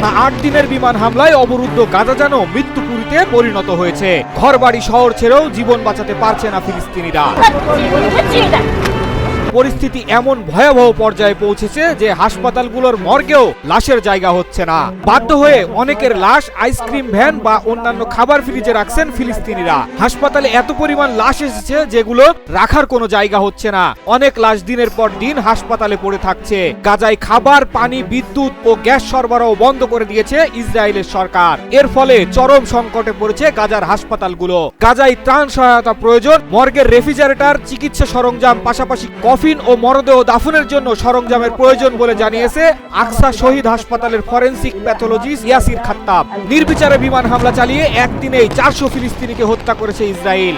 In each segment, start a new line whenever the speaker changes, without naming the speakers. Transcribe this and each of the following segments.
টানা আট দিনের বিমান হামলায় অবরুদ্ধ গাজা যেন মৃত্যুপুরীতে পরিণত হয়েছে। ঘরবাড়ি শহর ছেড়েও জীবন বাঁচাতে পারছে না ফিলিস্তিনিরা। পরিস্থিতি এমন ভয়াবহ পর্যায়ে পৌঁছেছে যে হাসপাতালগুলোর মর্গেও লাশের জায়গা হচ্ছে না। বাধ্য হয়ে অনেকের লাশ আইসক্রিম ভ্যান বা অন্যান্য খাবার ফ্রিজে রাখছেন ফিলিস্তিনিরা। হাসপাতালে এত পরিমাণ লাশ এসেছে যেগুলো রাখার কোনো জায়গা হচ্ছে না। অনেক লাশ দিনের পর দিন হাসপাতালে পড়ে থাকছে। গাজায় খাবার, পানি, বিদ্যুৎ ও গ্যাস সরবরাহ বন্ধ করে দিয়েছে ইসরায়েলের সরকার। এর ফলে চরম সংকটে পড়েছে গাজার হাসপাতালগুলো। গাজায় ত্রাণ সহায়তা প্রয়োজন, মর্গের রেফ্রিজারেটর, চিকিৎসা সরঞ্জাম, পাশাপাশি কফিন ও মরদেহ দাফনের জন্য সরঞ্জামের প্রয়োজন বলে জানিয়েছে আকসা শহীদ হাসপাতালের ফরেন্সিক প্যাথোলজিস্ট ইয়াসির খাত্তাব। নির্বিচারে বিমান হামলা চালিয়ে একদিনেই চারশো ফিলিস্তিনিকে হত্যা করেছে ইসরায়েল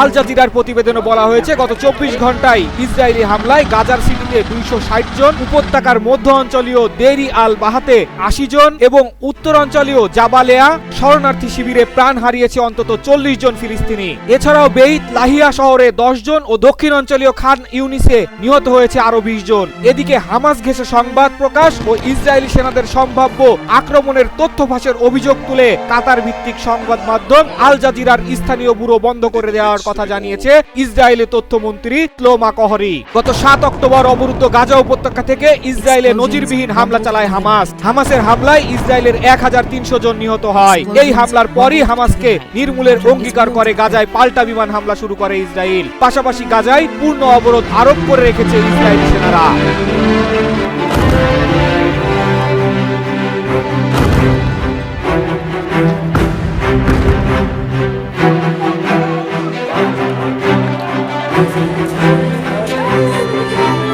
আল জাজিরার প্রতিবেদনে বলা হয়েছে, গত চব্বিশ ঘন্টায় ইসরায়েলি হামলায় গাজার সিটিতে দুইশো ষাট জন, উপত্যকার মধ্য অঞ্চলীয় দেরি আল বাহাতে আশি জন এবং উত্তরাঞ্চলীয় জাবালেয়া শরণার্থী শিবিরে প্রাণ হারিয়েছে অন্তত চল্লিশ জন ফিলিস্তিনি। এছাড়াও বেইত লাহিয়া শহরে দশ জন ও দক্ষিণ অঞ্চলীয় খান ইউনিসে নিহত হয়েছে আরও বিশ জন। এদিকে হামাস ঘেঁষে সংবাদ প্রকাশ ও ইসরায়েলি সেনাদের সম্ভাব্য আক্রমণের তথ্য ফাঁসের অভিযোগ তুলে কাতার ভিত্তিক সংবাদ মাধ্যম আল জাজিরার স্থানীয় ব্যুরো বন্ধ করে দেওয়ার কথা জানিয়েছে ইসরায়েলের তথ্যমন্ত্রী ত্লোমা কহরি। গত সাত অক্টোবর অবরুদ্ধ গাজা উপত্যকা থেকে ইসরায়েলে নজিরবিহীন হামলা চালায় হামাস। হামাসের হামলায় ইসরায়েলের এক হাজার তিনশো জন নিহত হয়। এই হামলার পরই হামাসকে নির্মূলের অঙ্গীকার করে গাজায় পাল্টা বিমান হামলা শুরু করে ইসরায়েল। পাশাপাশি গাজায় পূর্ণ অবরোধ আরোপ করে রেখেছে ইসরায়েলি সেনারা। Thank you.